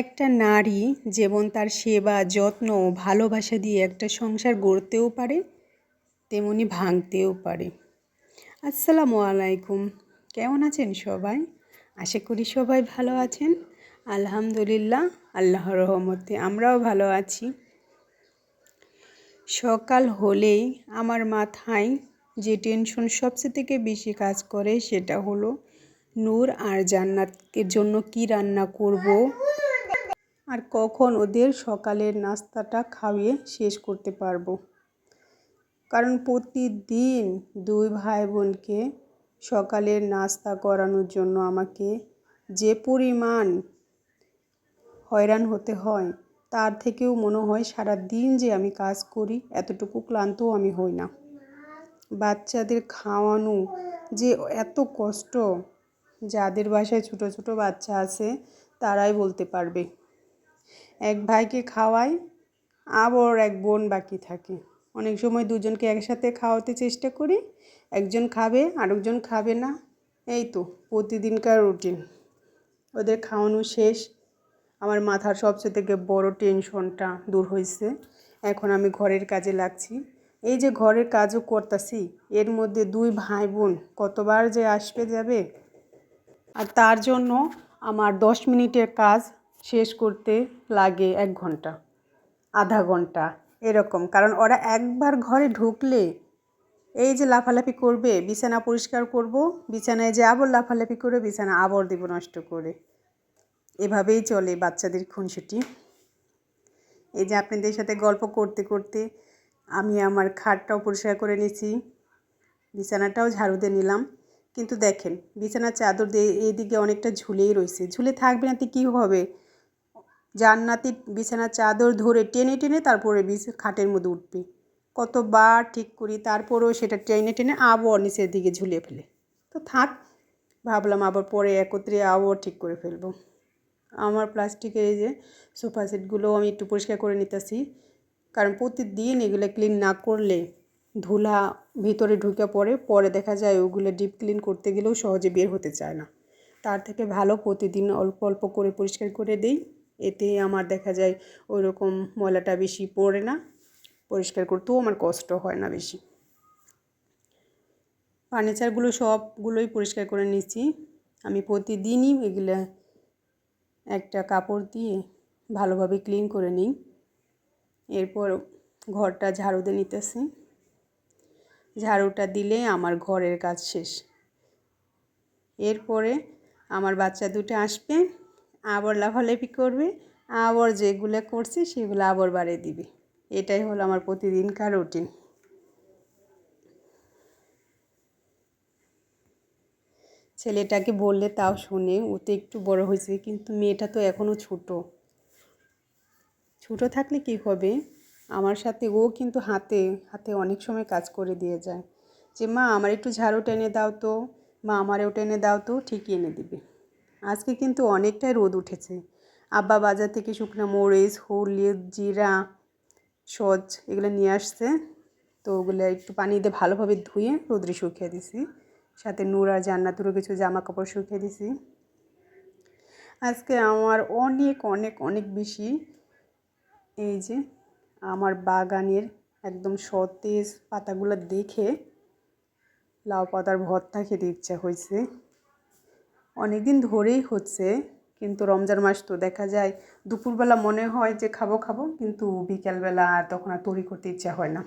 একটা নারী যেমন তার সেবা, যত্ন ও ভালোবাসা দিয়ে একটা সংসার গড়তেও পারে, তেমনি ভাঙতেও পারে। আসসালামু আলাইকুম। কেমন আছেন সবাই? আশা করি সবাই ভালো আছেন। আলহামদুলিল্লাহ আল্লাহ রহমতে আমরাও ভালো আছি। সকাল হলেই আমার মাথায় যে টেনশন সবচেয়ে থেকে বেশি কাজ করে সেটা হলো, নূর আর জান্নাতের জন্য কি রান্না করব? আর কখন ওদের সকালের নাস্তাটা খাইয়ে শেষ করতে পারব। কারণ প্রতিদিন দুই ভাই বোনকে সকালের নাস্তা করানোর জন্য আমাকে যে পরিমাণ হয়রান হতে হয়, তার থেকেও মনে হয় সারা দিন যে আমি কাজ করি, এতটুকু ক্লান্তও আমি হই না। বাচ্চাদের খাওয়ানো যে এত কষ্ট, যাদের বাসায় ছোটো ছোটো বাচ্চা আছে, তারাই বলতে পারবে। এক ভাইকে খাওয়াই, আবার এক বোন বাকি থাকে। অনেক সময় দুজনকে একসাথে খাওয়াতে চেষ্টা করি, একজন খাবে, আরেকজন খাবে না। এই তো প্রতিদিনকার রুটিন। ওদের খাওয়ানো শেষ। আমার মাথার সবচেয়ে থেকে বড় টেনশনটা দূর হয়েছে। এখন আমি ঘরের কাজে লাগছি। এই যে ঘরের কাজও করতেছি, এর মধ্যে দুই ভাই বোন কতবার যে আসবে যাবে। আর তার জন্য আমার দশ মিনিটের কাজ শেষ করতে লাগে এক ঘণ্টা, আধা ঘণ্টা, এরকম। কারণ ওরা একবার ঘরে ঢুকলে এই যে লাফালাফি করবে, বিছানা পরিষ্কার করব, বিছানায় যে আবার লাফালাফি করে বিছানা আবর দেব নষ্ট করে। এভাবেই চলে বাচ্চাদের খুনসুটি। এই যে আপনাদের সাথে গল্প করতে করতে আমি আমার খাটটাও পরিষ্কার করে নিয়েছি, বিছানাটাও ঝাড়ু দিয়ে নিলাম। কিন্তু দেখেন, বিছানার চাদর দিয়ে এইদিকে অনেকটা ঝুলেই রয়েছে। ঝুলে থাকবে না তো কী হবে? জান্নাতি বিছানার চাদর ধরে টেনে টেনে তারপরে বিছ খাটের মধ্যে উঠবে। কতবার ঠিক করি, তারপরেও সেটা টেনে টেনে আবার নিচের দিকে ঝুলিয়ে ফেলে। তো থাক, ভাবলাম আবার পরে একত্রে আবার ঠিক করে ফেলব। আমার প্লাস্টিকের এই যে সোফা সেটগুলো আমি একটু পরিষ্কার করে নিতেছি। কারণ প্রতিদিন এগুলো ক্লিন না করলে ধুলা ভিতরে ঢুকে পড়ে, পরে দেখা যায় ওগুলো ডিপ ক্লিন করতে গেলেও সহজে বের হতে চায় না। তার থেকে ভালো প্রতিদিন অল্প অল্প করে পরিষ্কার করে দিই। এতে আমার দেখা যায় ওই রকম ময়লাটা বেশি পড়ে না, পরিষ্কার করতেও আমার কষ্ট হয় না বেশি। ফার্নিচারগুলো সবগুলোই পরিষ্কার করে নিচ্ছি। আমি প্রতিদিনই এগুলো একটা কাপড় দিয়ে ভালোভাবে ক্লিন করে নিই। এরপর ঘরটা ঝাড়ু দিয়ে নিতেছি। ঝাড়ুটা দিলে আমার ঘরের কাজ শেষ। এরপরে আমার বাচ্চা দুটো আসবে। আবার লাফালাফি করবে, আবার যেগুলো করছি সেগুলো আবার বাড়িয়ে দিবে। এটাই হলো আমার প্রতিদিনকার রুটিন ছেলেটাকে বললে তাও শুনে, ও তো একটু বড় হয়েছে, কিন্তু মেয়েটা তো এখনও ছোট। ছোট থাকলে কী হবে? আমার সাথে ও কিন্তু হাতে হাতে অনেক সময় কাজ করে দিয়ে যায়। যে, মা, আমার একটু ঝাড়ু টেনে দাও তো। মা, আমারও টেনে দাও তো। ঠিকই এনে দিবে। আজকে কিন্তু অনেকটাই রোদ উঠেছে। আব্বা বাজার থেকে শুকনো মরিচ, হলুদ, জিরা, সজ এগুলো নিয়ে আসছে। তো ওগুলো একটু পানি দিয়ে ভালোভাবে ধুয়ে রোদ্রে শুকিয়ে দিছি। সাথে নূর আর জান্নাতুরও কিছু জামা কাপড় শুকিয়ে দিছি। আজকে আমার অনেক অনেক অনেক বেশি এই যে আমার বাগানের একদম সতেজ পাতাগুলো দেখে লাউ পাতার ভর্তা খেতে ইচ্ছা হয়েছে। অনেক দিন ধরেই হচ্ছে, কিন্তু রমজান মাস তো দেখা যায়, দুপুরবেলা মনে হয় যে খাব খাব, কিন্তু বিকেলবেলা আর তখন আর তৈরি করতে ইচ্ছা হয় না।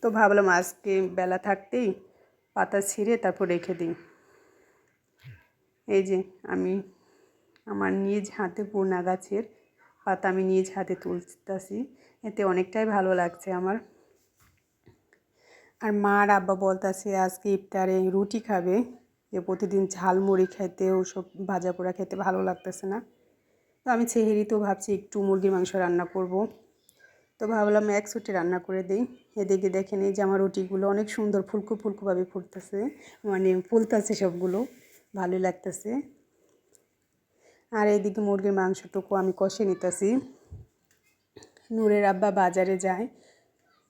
তো ভাবলাম আজকে বেলা থাকতেই পাতা ছিঁড়ে তারপর রেখে দিই। এই যে আমি আমার নিজ হাতে পূর্ণা গাছের পাতা আমি নিজ হাতে তুলতেছি, এতে অনেকটাই ভালো লাগছে আমার। আর মা আর আব্বা বলতেছে, আজকে ইফতারে রুটি খাবে। যে প্রতিদিন ঝালমুড়ি খেতে, ওসব ভাজা পোড়া খেতে ভালো লাগতেছে না। তো আমি তো ভাবছি একটু মুরগির মাংস রান্না করব। তো ভাবলাম এক সুটে রান্না করে দিই। এদিকে দেখে নিই যে আমার রুটিগুলো অনেক সুন্দর ফুলকো ফুলকোভাবে ফুটতেছে মানে ফুলতেছে সবগুলো, ভালোই লাগতেছে। আর এইদিকে মুরগির মাংসটুকু আমি কষে নিতেছি। নূরের আব্বা বাজারে যায়।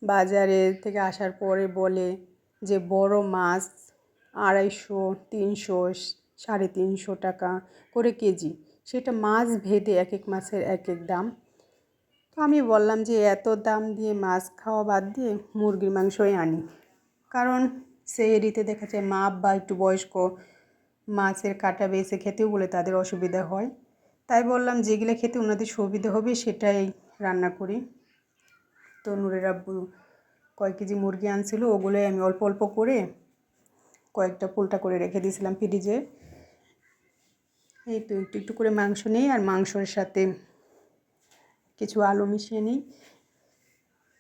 বাজারে থেকে আসার পরে বলে যে বড় মাছ আড়াইশো, তিনশো, সাড়ে তিনশো টাকা করে কেজি। সেটা মাছ ভেদে এক এক মাছের এক এক দাম। তো আমি বললাম যে, এত দাম দিয়ে মাছ খাওয়া বাদ দিয়ে মুরগির মাংসই আনি। কারণ সেই এরিতে দেখা যায় মা বা একটু বয়স্ক, মাছের কাটা বেছে খেতেও বলে তাদের অসুবিধা হয়। তাই বললাম, যেগুলো খেতে ওনাদের সুবিধা হবে সেটাই রান্না করি। তো নুরের আব্বু কয়েক কেজি মুরগি আনছিল, ওগুলোই আমি অল্প অল্প করে কয়েকটা পোলটা করে রেখে দিয়েছিলাম ফ্রিজে। এই তো একটু একটু করে মাংস নেই আর মাংসের সাথে কিছু আলু মিশিয়ে নিই।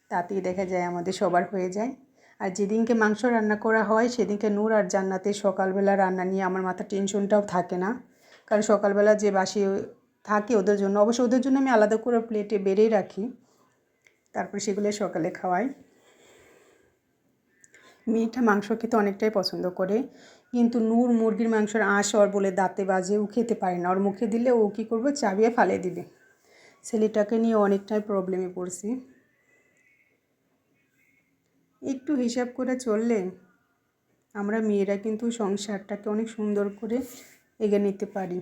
তাতেই দেখা যায় আমাদের সবার হয়ে যায়। আর যেদিনকে মাংস রান্না করা হয়, সেদিনকে নূর আর জান্নাতে সকালবেলা রান্না নিয়ে আমার মাথা টেনশনটাও থাকে না। কারণ সকালবেলা যে বাসি থাকে ওদের জন্য, অবশ্য ওদের জন্য আমি আলাদা করে প্লেটে বেড়েই রাখি। তারপর সেগুলো সকালে খাওয়াই। মেয়েটা মাংস খেতে অনেকটাই পছন্দ করে। কিন্তু নূর মুরগির মাংসের আঁশ ওর বলে দাঁতে বাজে, ও খেতে পারে না। ওর মুখে দিলে ও কী করবে? চাবিয়ে ফালে দিবে। ছেলেটাকে নিয়ে অনেকটাই প্রবলেমে পড়ছি। একটু হিসাব করে চললে আমরা মেয়েরা কিন্তু সংসারটাকে অনেক সুন্দর করে এগিয়ে নিতে পারি।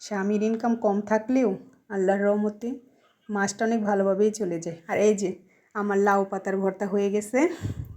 স্বামীর ইনকাম কম থাকলেও আল্লাহর রহমতে মাছটা অনেক ভালোভাবেই চলে যায়। আর এই যে, আমার লাউ পাতার ভর্তা হয়ে গেছে।